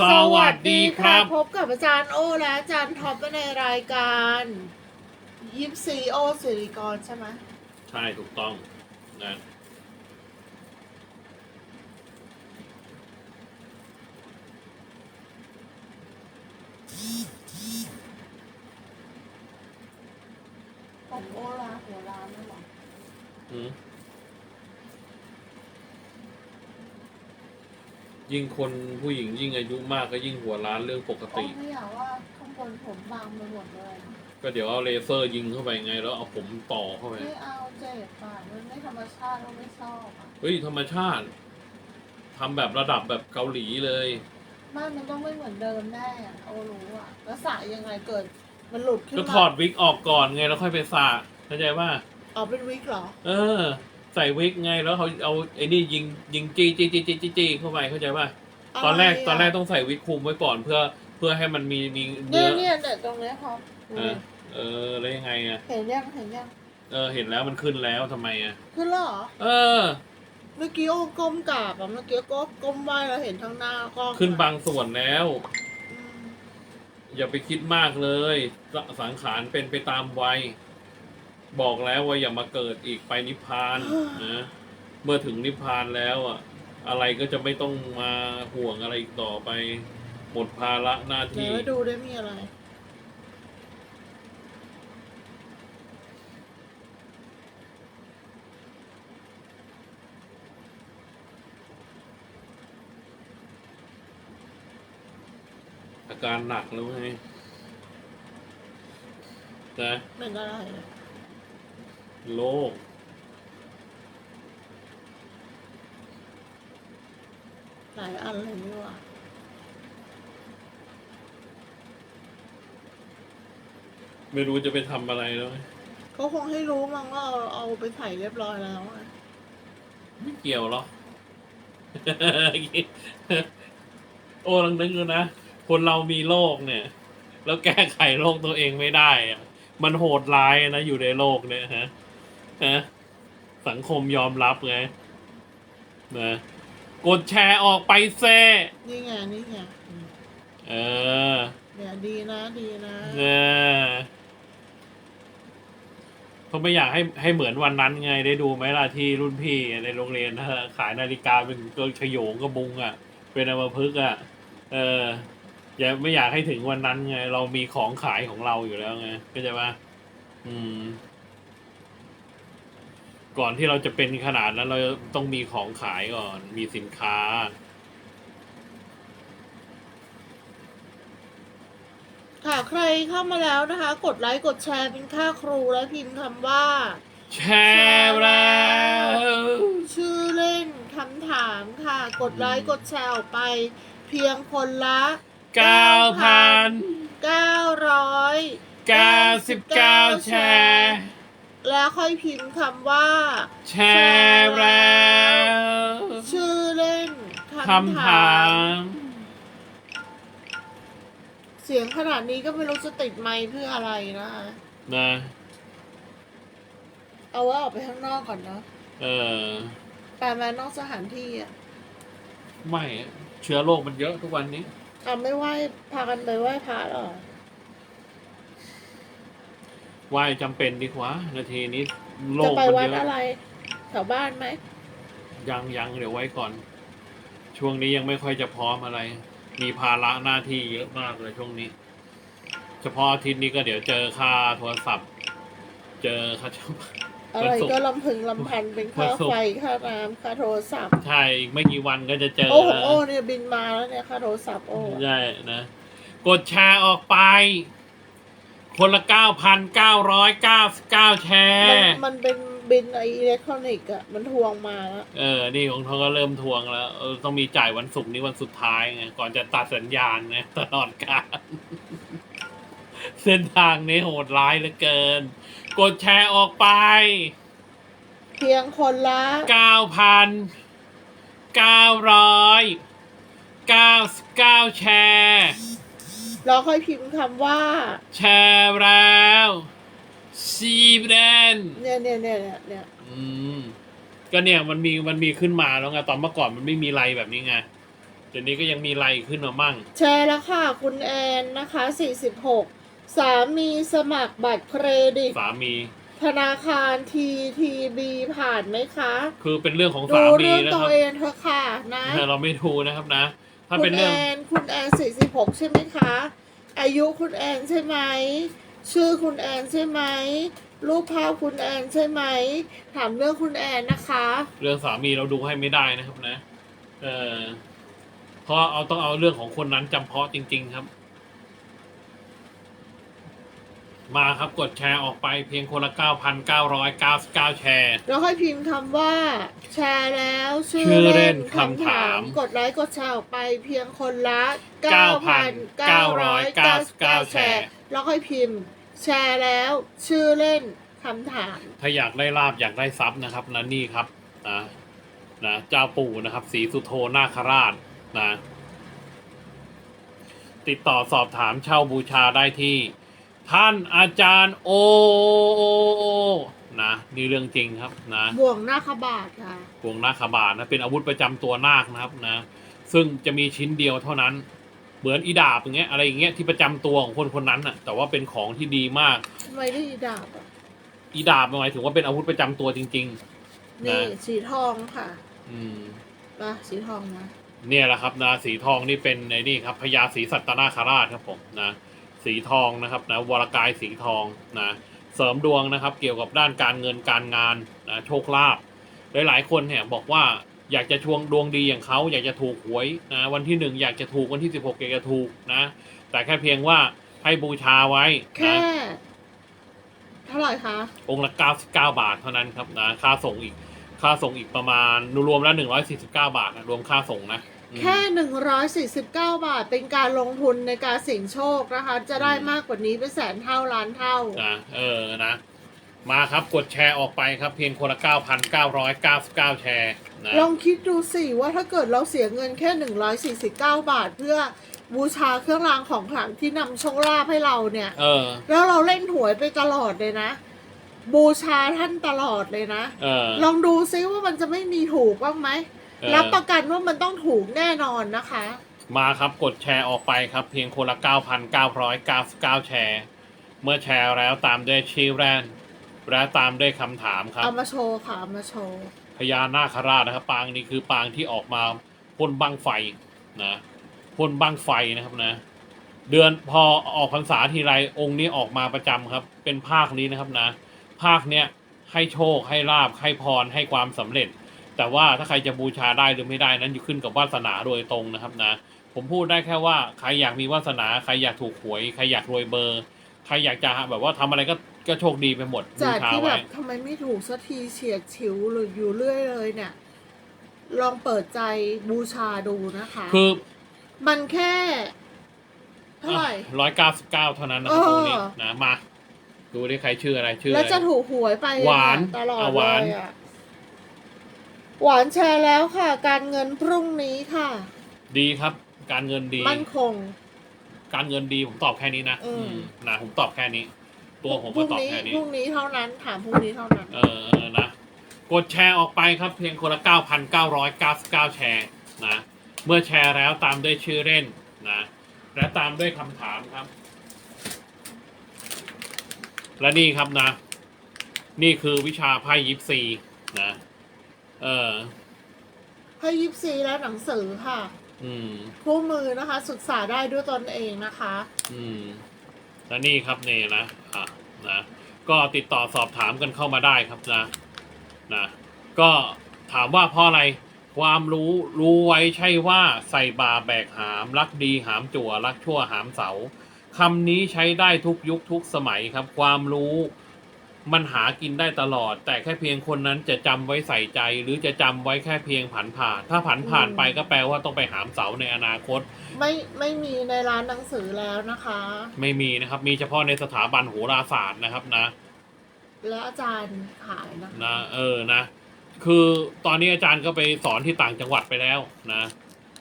สวัสดีครับ พบกับอาจารย์โอและอาจารย์ท็อปในรายการยิปซีโอสิริกรใช่ไหมใช่ถูกต้องนะของโอลาหัวร้านนั่นหรอ หืม ยิ่งคนผู้หญิงยิ่งอายุมากก็ยิ่งหัวร้านเรื่องปกโอ้ติ ไม่อยากว่าข้างบนผมบางไปหมดเลยก็เดี๋ยวเอาเลเซอร์ยิงเข้าไปไงแล้วเอาผมต่อเข้าไป ไม่เอาเจ็บอะมันไม่ธรรมชาติเราไม่ชอบอะเฮ้ย ธรรมชาติทำแบบระดับแบบเกาหลีเลย ไม่มันต้องไม่เหมือนเดิมแน่อะโอรู้อะแล้วสายยังไงเกิด มันหลุดขึ้นก็มาถอดวิกออกก่อนไงแล้วค่อยไปสระเข้าใจป่ะอ๋อเป็นวิกเหรอ เออ ใส่วิกไงแล้วเขาเอาไอ้นี่ยิงยิงจีจีจีจีจีจีเข้าไปเข้าใจป่ะตอนแรกะไะตอนแรกต้องใส่วิกคลุมไว้ก่อนเพื่อเพื่อให้มันมีมีเนี่เนื้ยอเนี่ยเนี่ยตรงเนี้ยครับเออเออแล้วยังไงอะเห็นยังเห็นยังเออเห็นแล้วมันขึ้นแล้วทำไมอะขึ้นแล้วเหรอเออ เมื่อกี้โอ้ก้มกราบอะเมื่อกี้ก็ก้มไหว้แล้วเห็นทั้งหน้าก็ขึ้นบางส่วนแล้ว อืมอย่าไปคิดมากเลยสสังขารเป็นไปตามวัย บอกแล้วว่าอย่ามาเกิดอีกไปนิพพานนะเมื่อถึงนิพพานแล้วอะ อะไรก็จะไม่ต้องมาห่วงอะไรอีกต่อไป หมดภาระหน้าไหนที่ว่าดูได้มีอะไร อาการหนักแล้วไงนะเป็นอะไรอะ โรคหลายอันเลยนี่หว่าไม่รู้จะไปทำอะไรแล้วไงเขาคงให้รู้มั้งว่าเอาเอาไปใส่เรียบร้อยแล้วอะไม่เกี่ยวหรอก โอ้ลังนึกดูนะ คนเรามีโรคเนี่ย แล้วแก้ไขโรคตัวเองไม่ได้อะมันโหดร้ายนะอยู่ในโลกเนี่ยฮะ ฮะสังคมยอมรับไงนะกดแชร์ออกไปเซนี่ไงนี่ไงอืมเออเนี่ยดีนะดีนะเออเขาไม่อยากให้ให้เหมือนวันนั้นไง ได้ดูไหมล่ะที่รุ่นพี่ในโรงเรียนนะฮะขายนาฬิกาเป็นตัวขโยงกระบุงอะ เป็นอมพึกษ์อะ เอออย่าไม่อยากให้ถึงวันนั้นไง เรามีของขายของเราอยู่แล้วไงก็จะว่าอืม ก่อนที่เราจะเป็นขนาดนั้นเราต้องมีของขายก่อน มีสินค้า ค่ะใครเข้ามาแล้วนะคะ กดไลค์กดแชร์เป็นค่าครูแล้วพิมพ์คำว่า แชร์แล้วชื่อเล่นคำถามค่ะ กดไลค์กดแชร์ออกไป เพียงคนละเก้าพัน900เก้าสิบเก้าแชร์ แล้วค่อยพิมพ์คำว่า แชร์แล้วชื่อเล่นคำถามเสียงขนาดนี้ก็ไม่รู้จะติดไมค์เพื่ออะไรนะคะ นะ เอาไว้ออกไปข้างนอกก่อนเนาะเออ ไปมานอกสถานที่อะไม่อะเชื้อโรคมันเยอะทุกวันนี้เอาไม่ไหว้พากันไปไหว้พระหรอ ไหวจำเป็นดีกว่า นาทีนี้โรจะคไปมันวัดเยอะอะไรแถวบ้านไหมยังยังเดี๋ยวไว้ก่อน ช่วงนี้ยังไม่ค่อยจะพร้อมอะไร มีภาระหน้าที่เยอะมากเลยช่วงนี้ เฉพาะอาทิตย์นี้ก็เดี๋ยวเจอค่าโทรศัพท์ เจอค่าเช่า อะไรวันศุกร์ก็ลำพึงลำพันเป็นค่าวันศุกร์ ไฟค่าน้ำค่าโทรศัพท์ ใช่อีกไม่กี่วันก็จะเจอ โอ้โหแล้วโอ้เนี่ยบินมาแล้วเนี่ยค่าโทรศัพท์โอ้ ใช่นะ กดแชร์ออกไป คนละเก้าพันเก้าร้อยเก้าเก้าแชมันร์มันเป็นบินไออิเล็กทรอนิกส์อะมันทวงมาแล้วเออ นี่ของเขาก็เริ่มทวงแล้วเออต้องมีจ่ายวันศุกร์นี้วันสุดท้ายไงก่อนจะตัดสัญญาณไงตลอดกาลเส้นทางนี้โหดร้ายเหลือเกิน กดแชร์ออกไป เพียงคนละเก้าพันเก้าร้อยเก้าเก้าแชร์ แล้วค่อยพิมพ์คำว่า แชร์แล้วซีแดนเนี่ยเนี่ยเนี่ยเนี่ยเนี่ยอืมก็เนี่ยมันมีมันมีขึ้นมาแล้วไงตอนเมื่อก่อนมันไม่มีไรแบบนี้ไงเดี๋ยวนี้ก็ยังมีไลน์ขึ้นมามั่ง แชร์แล้วค่ะ คุณแอนนะคะ 46 สามีสมัครบัตรเครดิต สามี ธนาคาร TTB ผ่านไหมคะ คือเป็นเรื่องของดูสามีเรื่องนะตัควรับเองเถอะค่ะนะเราไม่ดูนะครับนะ ถ้าคุเป็นณแอเรื่อง นคุณแอน46ใช่ไหมคะ อายุคุณแอนใช่ไหม ชื่อคุณแอนใช่ไหม รูปภาพคุณแอนใช่ไหม ถามเรื่องคุณแอนนะคะ เรื่องสามีเราดูให้ไม่ได้นะครับนะ เออเพราะเอาต้องเอาเรื่องของคนนั้นจำเพาะจริง ๆ ครับ มาครับกดแชร์ออกไปเพียงคนละ 9,999 แชร์ แล้วให้พิมพ์คำว่า แชร์แล้ว ชื่ชื่ออเล่เล่นนคำถาม กดไลค์กดแชร์ออกไปเพียงคนละ9,999 9,999 แชร์ แล้วค่อยพิมพ์ แชร์แล้ว ชื่อเล่นคำถาม ถ้าอยากได้ลาบอยากได้ทรัพย์นะครับนะนี่ครับนะนะเจ้าปู่นะครับสีสุโธนาคราชนะ ติดต่อสอบถามเช่าบูชาได้ที่ ท่านอาจารย์โอนะนี่เรื่องจริงครับนะบ่วงหน้าขบาทค่ะพวงนาคบาทนะเป็นอาวุธประจำตัวนาคนะครับนะ ซึ่งจะมีชิ้นเดียวเท่านั้น เหมือนอีดาบอย่างเงี้ยอะไรอย่างเงี้ยที่ประจำตัวของคนคนนั้นน่ะ แต่ว่าเป็นของที่ดีมาก ทำไมได้ดาบอะอีดาบหมายถึงว่าเป็นอาวุธประจำตัวจริง นี่นะสีทองค่ะๆ อืมนะสีทองนะเนี่ยแหละครับนะสีทองนี่เป็นไอ้นี่ครับพญาศรีสัตนาคราชครับผมนะ สีทองนะครับนะวรกายสีทองนะเสริมดวงนะครับ เกี่ยวกับด้านการเงินการงานนะโชคลาภหลายๆคนเนี่ยบอกว่าอยากจะชวงดวงดีอย่างเขาอยากจะถูกหวยนะวันที่หนึ่งอยากจะถูกวันที่สิบหกอยากจะถูกนะ แต่แค่เพียงว่าให้บูชาไว้แค่นะเท่าไหร่คะ องค์ละ99บาทเท่านั้นครับนะค่าส่งอีกค่าส่งอีกประมาณรวมแล้ว149บาทนะรวมค่าส่งนะอืม แค่หนึ่งร้อยสี่สิบเก้าบาท เป็นการลงทุนในการเสี่ยงโชคนะคะ จะได้อืมมากกว่านี้เป็นแสนเท่าล้านเท่า นะเออนะมาครับกดแชร์ออกไปครับเพียงคนละ 9,999 แชร์นะลองคิดดูสิว่าถ้าเกิดเราเสียเงินแค่หนึ่งร้อยสี่สิบเก้าบาท เพื่อบูชาเครื่องรางของขลังที่นำโชคลาภให้เราเนี่ย เออ แล้วเราเล่นหวยไปตลอดเลยนะ บูชาท่านตลอดเลยนะ เออ ลองดูซิว่ามันจะไม่มีถูกบ้างไหมเออ รับประกันว่ามันต้องถูกแน่นอนนะคะ มาครับกดแชร์ออกไปครับ เพียงคนละ 9,999 แชร์ เมื่อแชร์แล้วตามด้วยชื่อแรนและตามด้วยคำถามครับ เอามาโชว์ค่ะเอามาโชว์พญานาคราชนะครับ ปางนี้คือปางที่ออกมาพ่นบังไฟนะพ่นบังไฟนะครับนะ เดือนพอออกพรรษาทีไรองค์นี้ออกมาประจำครับ เป็นภาคนี้นะครับนะ ภาคเนี้ยให้โชคให้ลาบให้พรให้ความสำเร็จ แต่ว่าถ้าใครจะบูชาได้หรือไม่ได้นั้นอยู่ขึ้นกับวาสนาโดยตรงนะครับนะ ผมพูดได้แค่ว่าใครอยากมีวาสนาใครอยากถูกหวยใครอยากรวยเบอร์ ใครอยากจะแบบว่าทำอะไรก็ก็โชคดีไปหมดบูจากชาที่แบไว้บทำไมไม่ถูกสักทีเฉียดฉิวหรืออยู่เรื่อยเลยเนี่ย ลองเปิดใจบูชาดูนะคะ คือมันแค่ เท่าไหร่ ร้อยเก้าสิบเก้าเท่านั้นนะครับเออตรงนี้นะมา ดูดิใครชื่ออะไรชื่อแล้วอะไร จะถูกหวยไปหวานตลอดอะหเลวานยอะ หวานแชร์แล้วค่ะ การเงินพรุ่งนี้ค่ะ ดีครับ การเงินดี มั่นคง การเงินดีผมตอบแค่นี้นะอืม อืมนะผมตอบแค่นี้ ตัวผมพก็รุ่งตอบนี้แค่นี้ พรุ่งนี้เท่านั้นถามพรุ่งนี้เท่านั้น เออเออนะ กดแชร์ออกไปครับเพียงคนละ 9,999 แชร์นะ เมื่อแชร์แล้วตามด้วยชื่อเล่นนะ และตามด้วยคำถามครับ และนี่ครับนะ นี่คือวิชาไพ่ยิปซีนะ เออ ให้ยิปซีและหนังสือค่ะอืม คู่มือนะคะ ศึกษาได้ด้วยตนเองนะคะ อืมและนี่ครับเนี่ยนะอะนะก็ติดต่อสอบถามกันเข้ามาได้ครับนะนะก็ถามว่าเพราะอะไรความรู้รู้ไว้ใช่ว่าใส่บาแบกหาม รักดีหามจั่วรักชั่วหามเสาคำนี้ใช้ได้ทุกยุคทุกสมัยครับ ความรู้ มันหากินได้ตลอด แต่แค่เพียงคนนั้นจะจำไว้ใส่ใจ หรือจะจำไว้แค่เพียงผันผ่าน ถ้าผันผ่านไปก็แปลว่าต้องไปหามเสาในอนาคต ไม่ไม่มีในร้านหนังสือแล้วนะคะ ไม่มีนะครับ มีเฉพาะในสถาบันโหราศาสตร์นะครับนะ และอาจารย์ขายนะคะนะเออนะ คือตอนนี้อาจารย์ก็ไปสอนที่ต่างจังหวัดไปแล้วนะ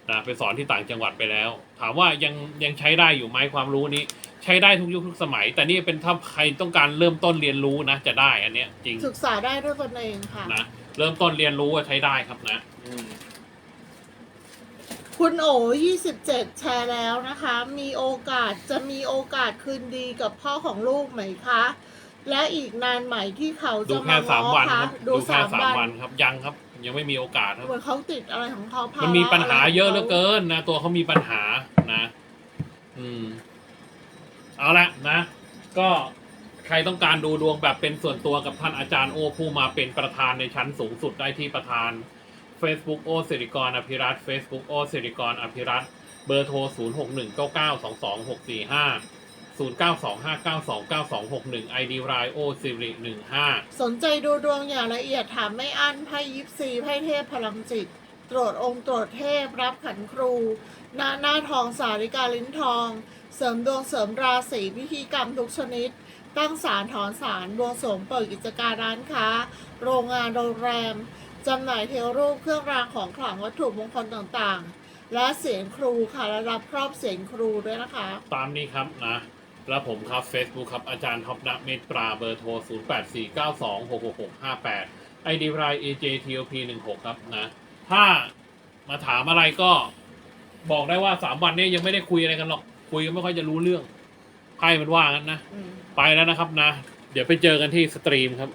นะไปสอนที่ต่างจังหวัดไปแล้ว ถามว่ายังยังใช้ได้อยู่ไหมความรู้นี้ใช้ได้ทุกยุคทุกสมัย แต่นี่เป็นถ้าใครต้องการเริ่มต้นเรียนรู้นะจะได้อันเนี้ยจริงศึกษาได้ด้วยตนเองค่ะ นะเริ่มต้นเรียนรู้ว่าใช้ได้ครับนะอืมคุณโอ27 แชร์แล้วนะคะ มีโอกาสจะมีโอกาสคืนดีกับพ่อของลูกไหมคะ และอีกนานไหมที่เขาดูจะแค่มาสามง้อวันคคะรับดูดูแค่สามสามวัวันนครับยังครับ ยังไม่มีโอกาสครับ เหมือนเขาติดอะไรของเขาภาระมันมีปัญหาเยอะไรเหลือขงขาเกินนะ ตัวเขามีปัญหานะ อืม เอาละนะ ก็ใครต้องการดูดวงแบบเป็นส่วนตัวกับท่านอาจารย์โอผู้มาเป็นประธานในชั้นสูงสุดได้ที่ประธาน Facebook โอสิริกรอภิรัต Facebook โอสิริกรอภิรัตเบอร์โทร 0 6 1 9 9 2 2 6 4 5 0 9 2 5 9 2 9 2 6 1 ID รายโอสิริ15สนใจดูดวงอย่างละเอียดถามไม่อั้นไพ่ยิปซีไพ่เทพพลังจิต ตรวจองค์ตรวจเทพรับขันครูหน้าหน้าทองสาริกาลิ้นทอง เสริมดวงเสริมราศีพิธีกรรมทุกชนิด ตั้งศาลถอนศาลบวงสรวงเปิดกิจการร้านค้า โรงงานโรงแรมจำหน่ายเทวรูปเครื่องรางของขลังวัตถุมงคลต่างๆ และเสียงครูค่ะและรับครอบเสียงครูด้วยนะคะ ตามนี้ครับนะ แล้วผมครับ Facebook ครับ อาจารย์ท็อปนักเมตปราเบอร์โทร 0 8 4 9 2 6 6 6 5 8 ID ราย AJTOP 1 6 ครับนะ ถ้ามาถามอะไรก็บอกได้ว่า3วันนี้ยังไม่ได้คุยอะไรกันหรอก คุยกันไม่ค่อยจะรู้เรื่องไพ่มันว่างั้นนะ อืม ไปแล้วนะครับนะ เดี๋ยวไปเจอกันที่สตรีมครับ